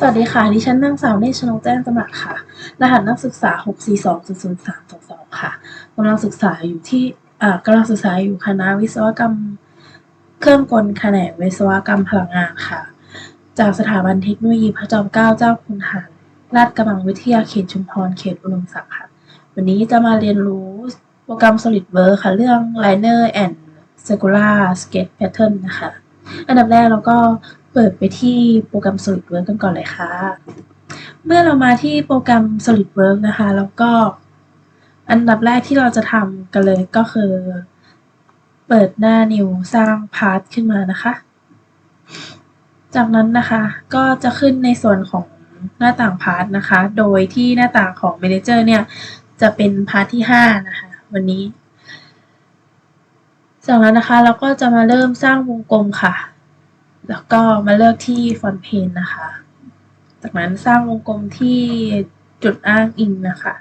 สวัสดีค่ะ ดิฉันนางสาวเนชนกแจ้งสมัครค่ะ รหัสนักศึกษา 642.0322 ค่ะกำลังศึกษาอยู่ที่อ่ากำลังศึกษาอยู่คณะวิศวกรรม เครื่องกลแขนงวิศวกรรมพลังงานค่ะ จากสถาบันเทคโนโลยีพระจอมเกล้าเจ้าคุณทหารราชกระบังวิทยาเขตชุมพรเขตอุดมศักดิ์ค่ะ วันนี้จะมาเรียนรู้โปรแกรม SolidWorks ค่ะ เรื่อง Liner and Circular Sketch Pattern นะคะ อันดับแรกเราก็ ปิดไปที่โปรแกรม SolidWorks กันก่อนเลยค่ะ เมื่อเรามาที่โปรแกรม SolidWorks นะคะ แล้วก็อันดับแรกที่เราจะทำกันเลยก็คือ เปิดหน้า New สร้างพาร์ทขึ้นมานะคะ จากนั้นนะคะก็จะขึ้นในส่วนของหน้าต่างพาร์ทนะคะ โดยที่หน้าต่างของ Manager เนี่ย จะเป็นพาร์ทที่ 5 นะคะ วันนี้ จากนั้นนะคะเราก็จะมาเริ่มสร้างวงกลมค่ะ แล้วก็มาเลือกที่ฟอนต์เพนนะคะ จากนั้นสร้างวงกลมที่จุดอ้างอิงนะคะ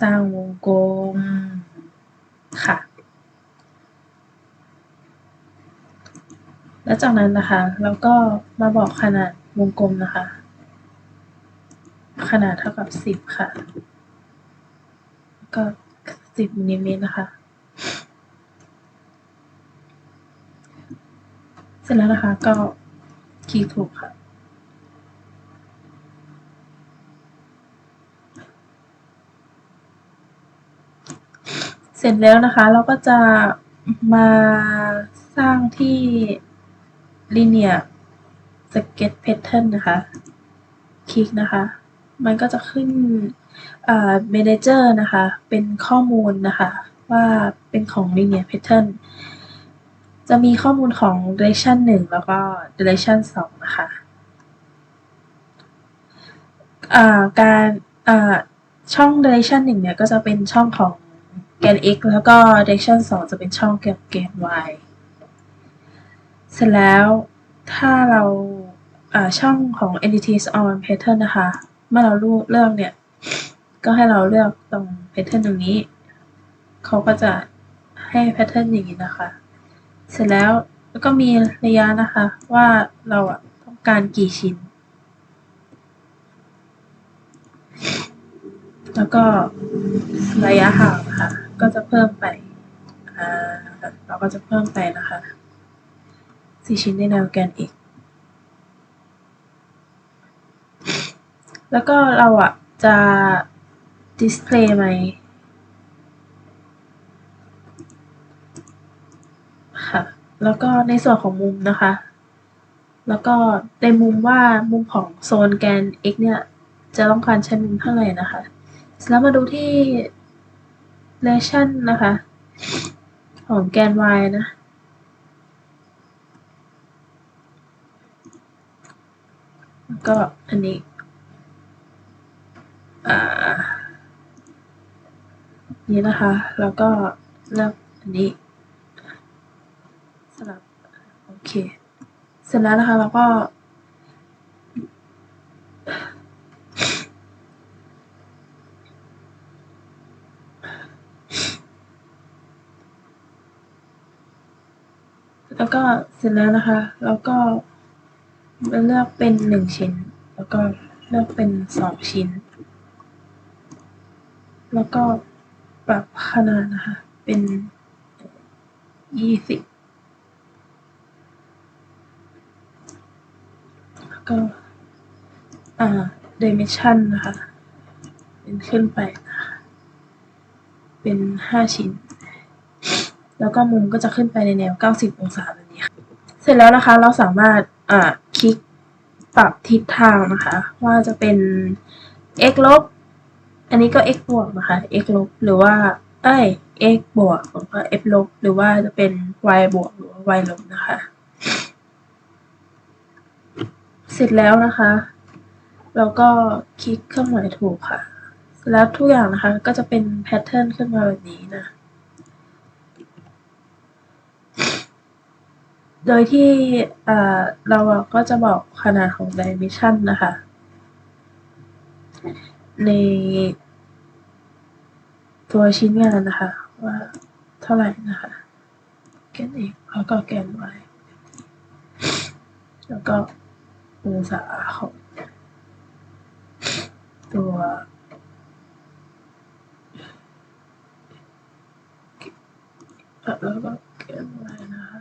สร้างวงกลมค่ะ แล้วจากนั้นนะคะเราก็มาบอกขนาดวงกลมนะคะ ขนาดเท่ากับ10ค่ะ ก็10มิลลิเมตรนะคะ เสร็จแล้วนะคะก็คลิกถูกค่ะ เสร็จแล้วนะคะเราก็จะมาสร้างที่ linear sketch pattern นะคะ คลิกนะคะ มันก็จะขึ้น manager นะคะ เป็นข้อมูลนะคะ ว่าเป็นของ linear pattern จะมีข้อมูลของ direction 1 แล้วก็ direction 2 นะคะการช่อง direction 1 เนี่ย ก็จะเป็นช่องของแกน x แล้วก็ direction 2 จะเป็นช่องแกนแกน y เสร็จแล้วถ้าเราช่องของ entities on pattern นะคะ เมื่อเราเลือกเนี่ย ก็ให้เราเลือกตรง pattern ตรงนี้ เขาก็จะให้ pattern อย่างนี้นะคะ เสร็จแล้วแล้วก็มีระยะนะคะว่าเราอะต้องการกี่ชิ้น แล้วก็ระยะห่างนะคะก็จะเพิ่มไปอ่าเราก็จะเพิ่มไปนะคะสี่ชิ้นในแนวแกนอีกแล้วก็เราอะจะดิสเพลย์ไหมค่ะ แล้วก็ในส่วนของมุมนะคะ แล้วก็ในมุมว่ามุมของโซนแกน x เนี่ย จะต้องการใช้มุมเท่าไหร่นะคะ แล้วมาดูที่ relation นะคะ ของแกน y นะก็อันนี้อ่านี้นะคะ แล้วก็เลือกอันนี้ สลับ โอ เค เสร็จแล้วนะคะแล้วก็ แล้วก็เสร็จแล้วนะคะ แล้วก็เลือกเป็นหนึ่งชิ้น แล้วก็เลือกเป็นสองชิ้น แล้วก็ปรับขนาดนะคะ เป็นยี่สิบแล้ว ก็ อ่า dimension นะคะ เป็นขึ้นไปนะคะเป็นห้าชิ้น แล้วก็มุมก็จะขึ้นไปในแนว 90 องศาแบบนี้ค่ะเสร็จแล้วนะคะ เราสามารถ อ่า คลิกปรับทิศทางนะคะ ว่าจะเป็น x ลบ อันนี้ก็ x บวกนะคะ x ลบ หรือว่า เอ้ย x บวกหรือว่า f ลบ หรือว่าจะเป็น y บวก หรือว่า y ลบนะคะ เสร็จแล้วนะคะเราก็คลิกเครื่องหมายถูกค่ะ แล้วทุกอย่างนะคะก็จะเป็นแพทเทิร์นขึ้นมาแบบนี้นะ โดยที่เราก็จะบอกขนาดของ dimension นะคะ ในตัวชิ้นงานนะคะ ว่าเท่าไหร่นะคะแกน x แล้วก็แกน y แล้วก็ องศาของตัวแล้วก็เขียนไว้นะคะ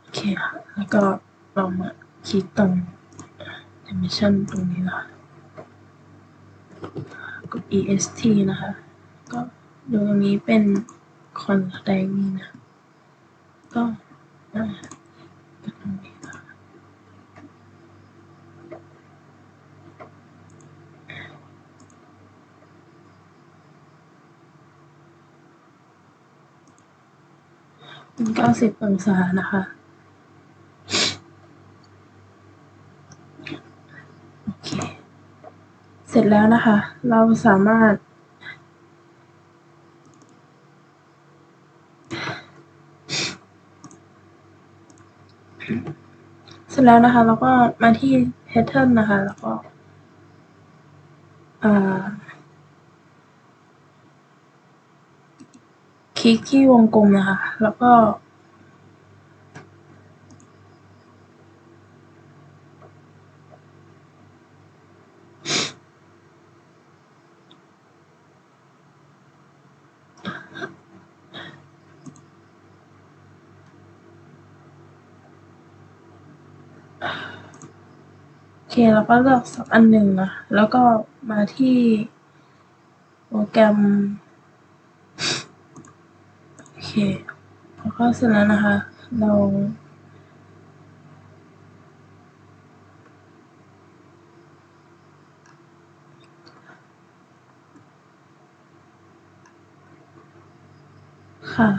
โอเคค่ะแล้วก็ลองมาคลิกตรง dimension ตรงนี้นะคะ est นะคะ ก็ดูตรงนี้เป็น constraint นะก็อ่ากดตรงนี้นะคะเป็นเก้าสิบองศานะคะ โอเค เส ร็จแล้วนะคะ เราสามารถ เสร็จแล้วนะคะแล้วก็มาที่ pattern นะคะ แล้วก็คลิกที่วงกลมนะคะ แล้วก็ โอเคแล้วก็เลือกสักอันหนึ่งนะ แล้วก็มาที่โปรแกรม โอเคแล้วก็เสร็จแล้วนะคะ เรา ค่ะ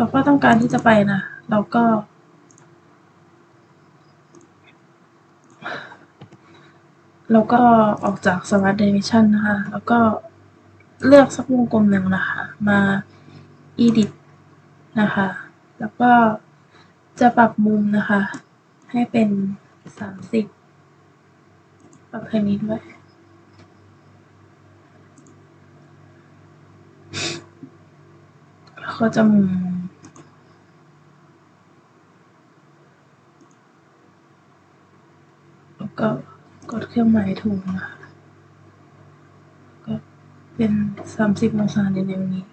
เราก็ต้องการที่จะไปนะ เราก็แล้วก็ออกจาก Smart Dimension นะคะ แล้วก็เลือกสักวงกลมหนึ่งนะคะ มา Edit นะคะ แล้วก็จะปรับมุมนะคะ ให้เป็น 30 ปรับแค่นี้ด้วยแล้วก็จะมุม แล้ว ก็กดเครื่องหมายถูกนะคะ ก็เป็นสามสิบองศาในแนวนี้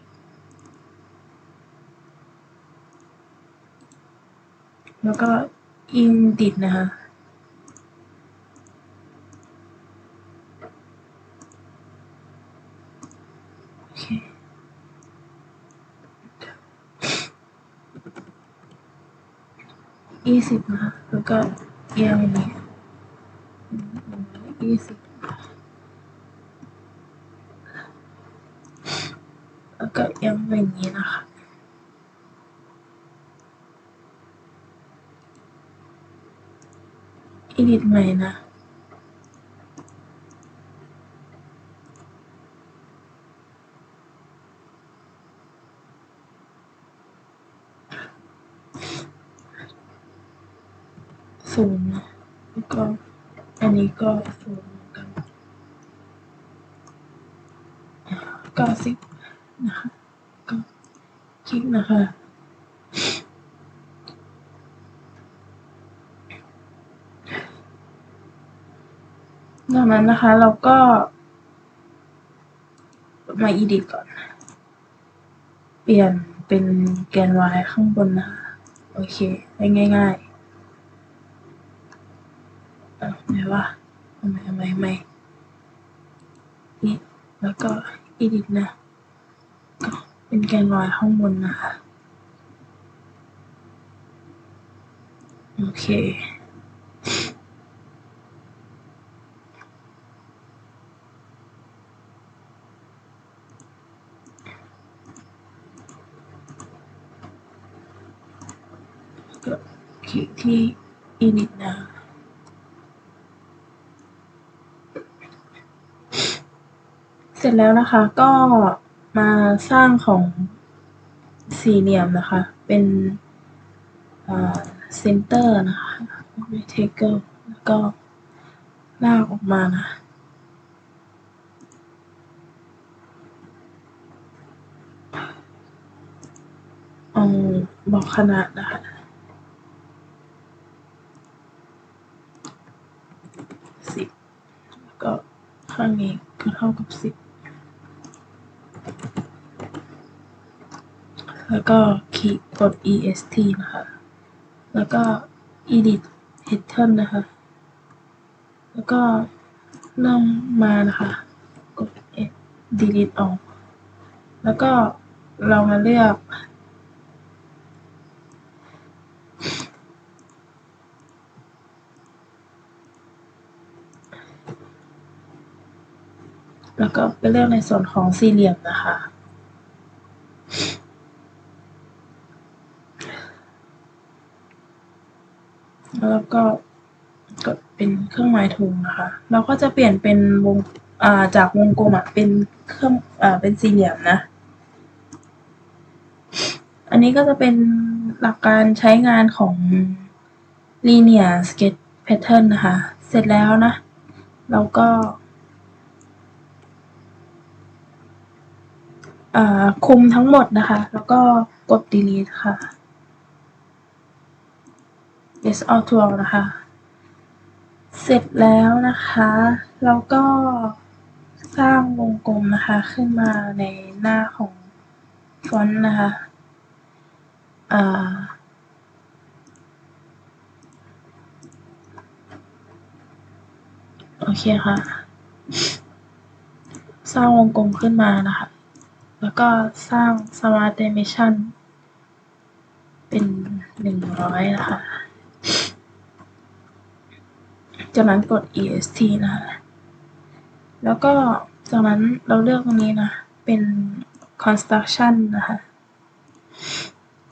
แล้วก็อินดิดนะคะโอเคยี่สิบนะคะแล้วก็เอียงอย่างนี้ ยี่สิบแล้วก็เอียงแบบนี้นะคะอีดิทใหม่นะ ศูนย์นะแล้วก็อั นี้ก็ศูนย์เหมือนกันเก้าสิบนะคะก็คลิกนะคะดังนั้นนะคะเราก็มา edit ก่อน เปลี่ยนเป็นแกน y ข้างบนนะคะ โอเค ได้ง่าย ๆ ไหนวะทำไมทำไมทำไมนี่แล้วก็ edit นะก็เป็นแกน y ข้างบนนะคะ โอเคก็คลิกที่ edit นะ เส ร็จแล้วนะคะก็มาสร้างของสี่เหลี่ยมนะคะ เป็นเซนเตอร์นะคะ copy taker แล้วก็ลากออกมานะเอาบอกขนาดนะคะสิบแล้วก็ข้างนี้ก็เท่ากับสิบ แล้วก็คีย์กด est นะคะ แล้วก็ edit pattern นะคะ แล้วก็เริ่มมานะคะ กด delete ออก แล้วก็เรามาเลือกแล้วก็ไปเลือกในส่วนของสี่เหลี่ยมนะคะ แล้วก็กดเป็นเครื่องหมายถุงนะคะ เราก็จะเปลี่ยนเป็นวงอ่าจากวงกลมอะเป็นเครื่องอ่าเป็นสี่เหลี่ยมนะ อันนี้ก็จะเป็นหลักการใช้งานของ linear sketch pattern นะคะ เสร็จแล้วนะ เราก็คุมทั้งหมดนะคะ แล้วก็กด delete ค่ะ yes all tool นะคะ เสร็จแล้วนะคะ เราก็สร้างวงกลมนะคะ ขึ้นมาในหน้าของฟอนต์นะคะอ่าโอเคค่ะ สร้างวงกลมขึ้นมานะคะ แล้วก็สร้าง Smart Dimension เป็นหนึ่งร้อยนะคะ จากนั้นกด est นะคะ แล้วก็จากนั้นเราเลือกตรงนี้นะ เป็น construction นะคะ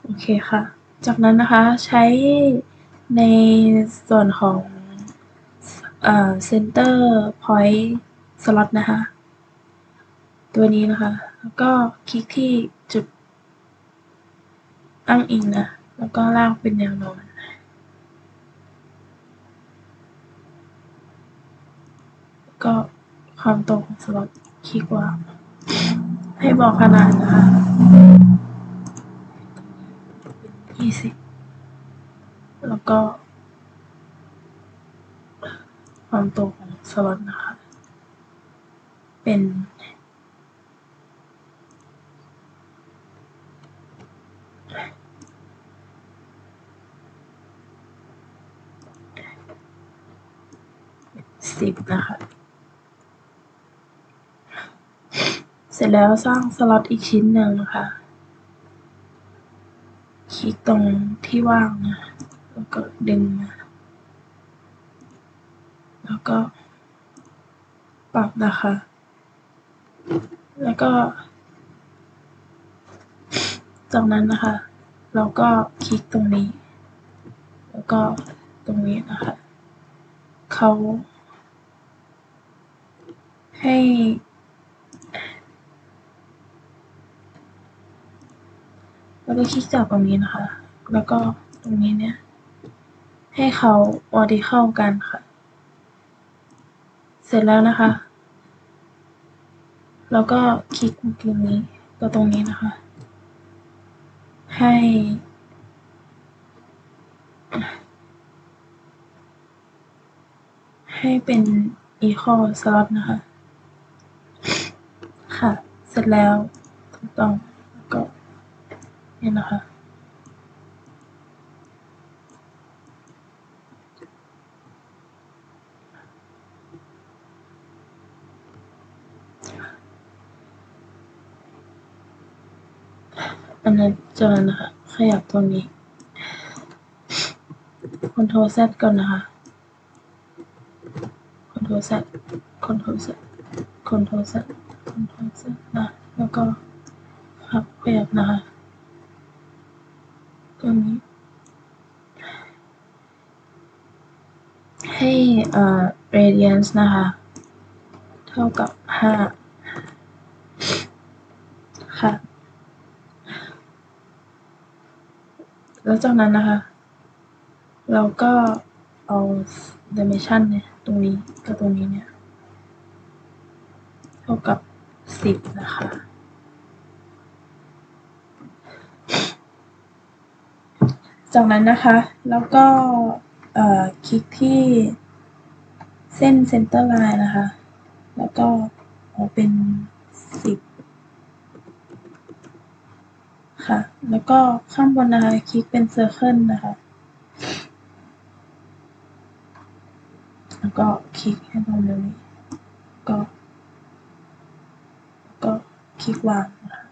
โอเคค่ะ จากนั้นนะคะใช้ในส่วนของเอ่อ center point slot นะคะ ตัวนี้นะคะ แล้วก็คลิกที่จุดอ้างอิงนะ แล้วก็ลากเป็นแนวนอน ก็ความตรงของสล็อตคลิกว่า ให้บอกขนาดนะคะยี่สิบแล้วก็ ความตรงของสล็อตนะคะ เป็นสิบนะคะ เส ร็จแล้วสร้างสล็อตอีกชิ้นหนึ่งนะคะคลิกตรงที่ว่างนะ แล้วก็ดึงมา แล้วก็ปรับนะคะ แล้วก็ จากนั้นนะคะ เราก็คลิกตรงนี้ แล้วก็ตรงนี้นะคะ เขาให้ แล้วก็คลิกจากตรงนี้นะคะ แล้วก็ตรงนี้เนี่ย ให้เขา vertical กันค่ะ เสร็จแล้วนะคะ แล้วก็คลิกตรงนี้ก็ตรงนี้นะคะ ให้ ให้เป็น equal slot นะคะ ค่ะ เสร็จแล้วถูกต้องก็ นี่นะคะ อันนั้นจะนะคะ ขยับตรงนี้คอนโทรล Z ก่อนนะคะคอนโทรล Z คอนโทรล Z คอนโทรล Z คอนโทรล Z นะแล้วก็พับแบบนะคะ ตรงนี้ ให้เอ่อ radiance นะคะ เท่ากับห้าค่ะ แล้วจากนั้นนะคะ เราก็เอา dimension เนี่ย ตรงนี้กับตรงนี้เนี่ย เท่ากับสิบนะคะจากนั้นนะคะ แล้วก็เออคลิกที่ เส้น center line นะคะ แล้วก็เอเป็นสิบค่ะ แล้วก็ข้างบนนะคะคลิกเป็น circle นะคะ แล้วก็คลิกให้ตรงนี้ก็ก็คลิกวางนะคะ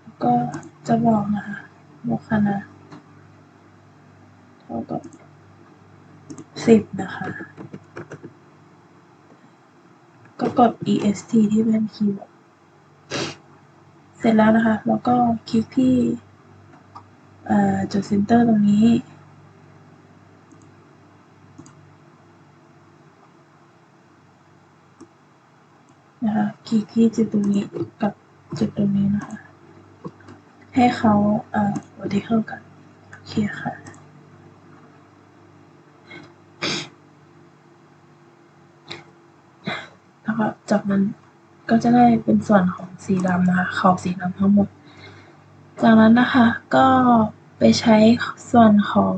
แล้วก็จะบอกนะคะบอกขนาดเท่ากับ สิบนะคะ ก็กด est ที่เป็นคีย์บอร์ดเสร็จแล้วนะคะ แล้วก็คลิกที่จุด center ตรงนี้ นะคะคลิกที่จุดตรงนี้กับจุดตรงนี้นะคะ ให้เขาเอ่อ vertical กัน โอเคค่ะ แล้วก็จากนั้นก็จะได้เป็นส่วนของสีดำนะคะขอบสีดำทั้งหมด จากนั้นนะคะก็ไปใช้ส่วนของ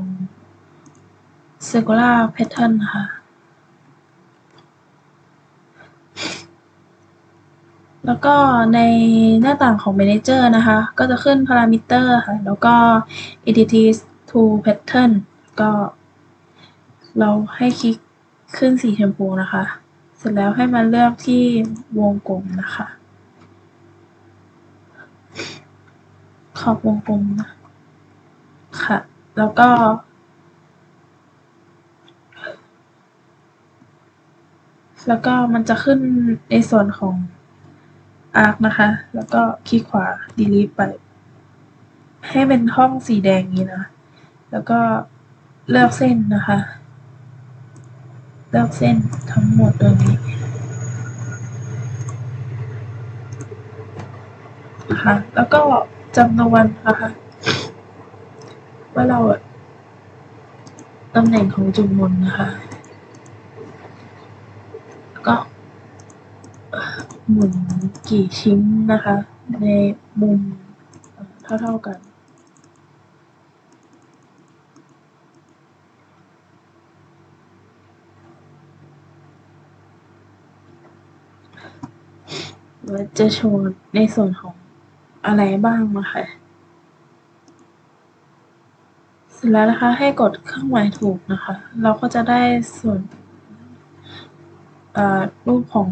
circular pattern นะคะแล้วก็ในหน้าต่างของ Manager นะคะ ก็จะขึ้น Parameter ค่ะ แล้วก็ Entities to Pattern ก็ เราให้คลิกขึ้นสีชมพูนะคะ เสร็จแล้วให้มาเลือกที่วงกลมนะคะ ขอบวงกลมนะค่ะ แล้วก็ แล้วก็มันจะขึ้นในส่วนของ arc นะคะ แล้วก็คลิกขวา delete ไป ให้เป็นห้องสีแดงนี้นะ แล้วก็เลือกเส้นนะคะ ลือกเส้นทั้งหมดตรงนี้นะคะแล้วก็จำนวนนะคะว่าเราตำแหน่งของจุดหมุนนะคะก็หมุนกี่ชิ้นนะคะ ในมุมเท่าๆกัน ว่าจะโชว์ในส่วนของอะไรบ้างนะคะเสร็จแล้วนะคะให้กดเครื่องหมายถูกนะคะ เราก็จะได้ส่วนรูปของ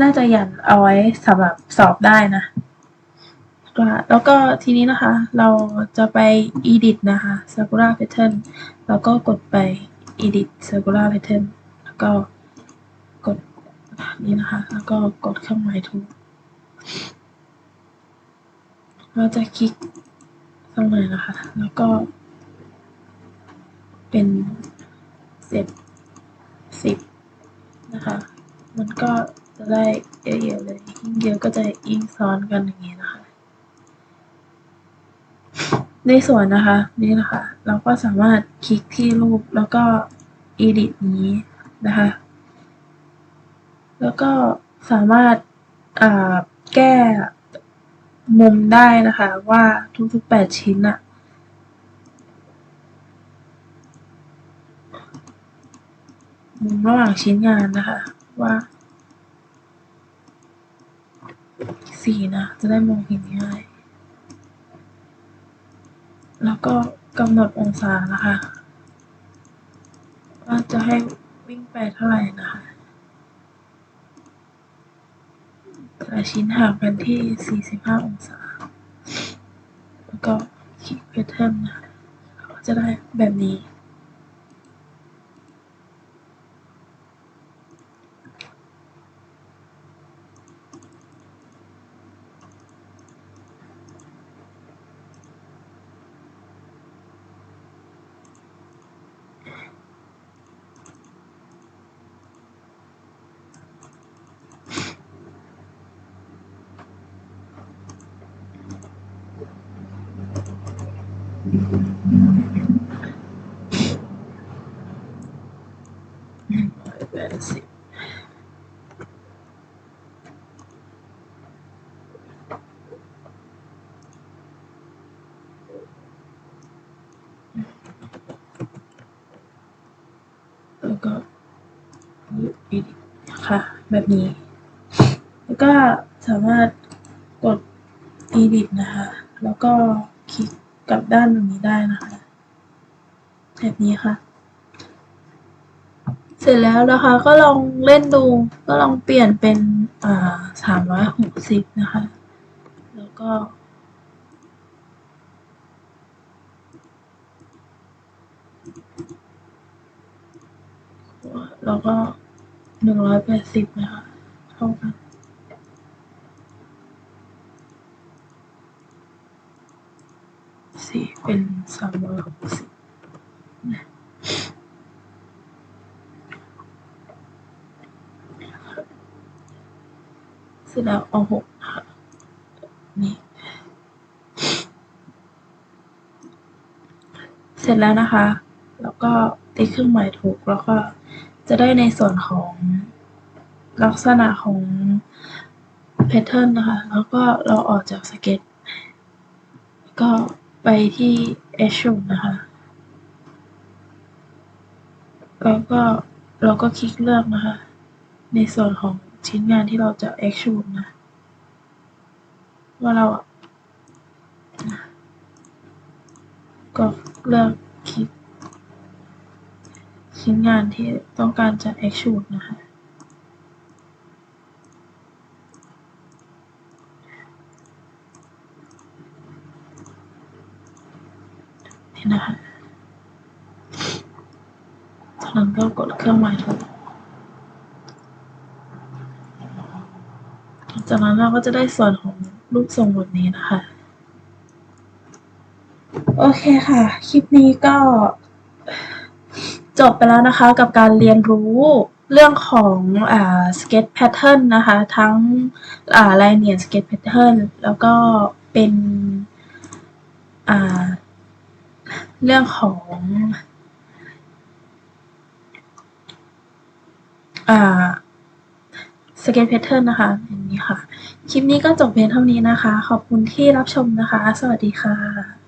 น่าจะยันเอาไว้สำหรับสอบได้นะก็แล้วก็ทีนี้นะคะ เราจะไป edit นะคะ circular pattern แล้วก็กดไป edit circular pattern แล้วก็ ดนี่นะคะ แล้วก็กดเครื่องหมายถูก เราจะคลิกตรงไหนนะคะ แล้วก็ เป็นเซตสิบนะคะ มันก็จะได้เยอะๆเลย ยิ่งเยอะก็จะยิ่งซ้อนกันอย่างนี้นะคะ ในส่วนนะคะ นี่นะคะ เราก็สามารถคลิกที่รูปแล้วก็ edit นี้นะคะ แล้วก็สามารถอ่าแก้มุมได้นะคะว่าทุกๆ 8 ชิ้นอะมุมระหว่างชิ้นงานนะคะว่าสีนะ จะได้มองเห็นง่าย แล้วก็กำหนดองศานะคะ ว่าจะให้วิ่งไปเท่าไหร่นะคะ แต่ชิ้นห่างกันที่ 45 องศา แล้วก็คลิก pattern นะคะก็จะได้แบบนี้ แล้วก็อีกค่ะ แบบนี้ แล้วก็สามารถกด edit นะคะ แล้วก็คลิก กลับด้านตรงนี้ได้นะคะ แบบนี้ค่ะ เสร็จแล้วนะคะก็ลองเล่นดู ก็ลองเปลี่ยนเป็นอ่าสามร้อยหกสิบนะคะ แล้วก็แล้วก็หนึ่งร้อยแปดสิบนะคะเท่ากัน สี่เป็นสามร้อยหกสิบเสร็จแล้วเอาหกค่ะนี่เสร็จแล้วนะคะ แล้วก็ตีเครื่องหมายถูกแล้วก็จะได้ในส่วนของลักษณะของแพทเทิร์นนะคะ แล้วก็เราออกจากสเก็ตก็ ไปที่ Extrude นะคะ แล้วก็เราก็คลิกเลือกนะคะ ในส่วนของชิ้นงานที่เราจะ Extrude นะ ว่าเราอะก็เลือกคลิกชิ้นงานที่ต้องการจะ Extrude นะคะ นะคะจากนั้นก็กดเครื่องหมายถูกจากนั้นเราก็จะได้ส่วนของรูปทรงแบบนี้นะคะ โอเคค่ะ คลิปนี้ก็จบไปแล้วนะคะกับการเรียนรู้เรื่องของอ่า sketch pattern นะคะ ทั้งอ่า linear sketch pattern แล้วก็เป็นอ่า เรื่องของอ่า sketch pattern นะคะอย่างนี้ค่ะ คลิปนี้ก็จบเพียงเท่านี้นะคะ ขอบคุณที่รับชมนะคะ สวัสดีค่ะ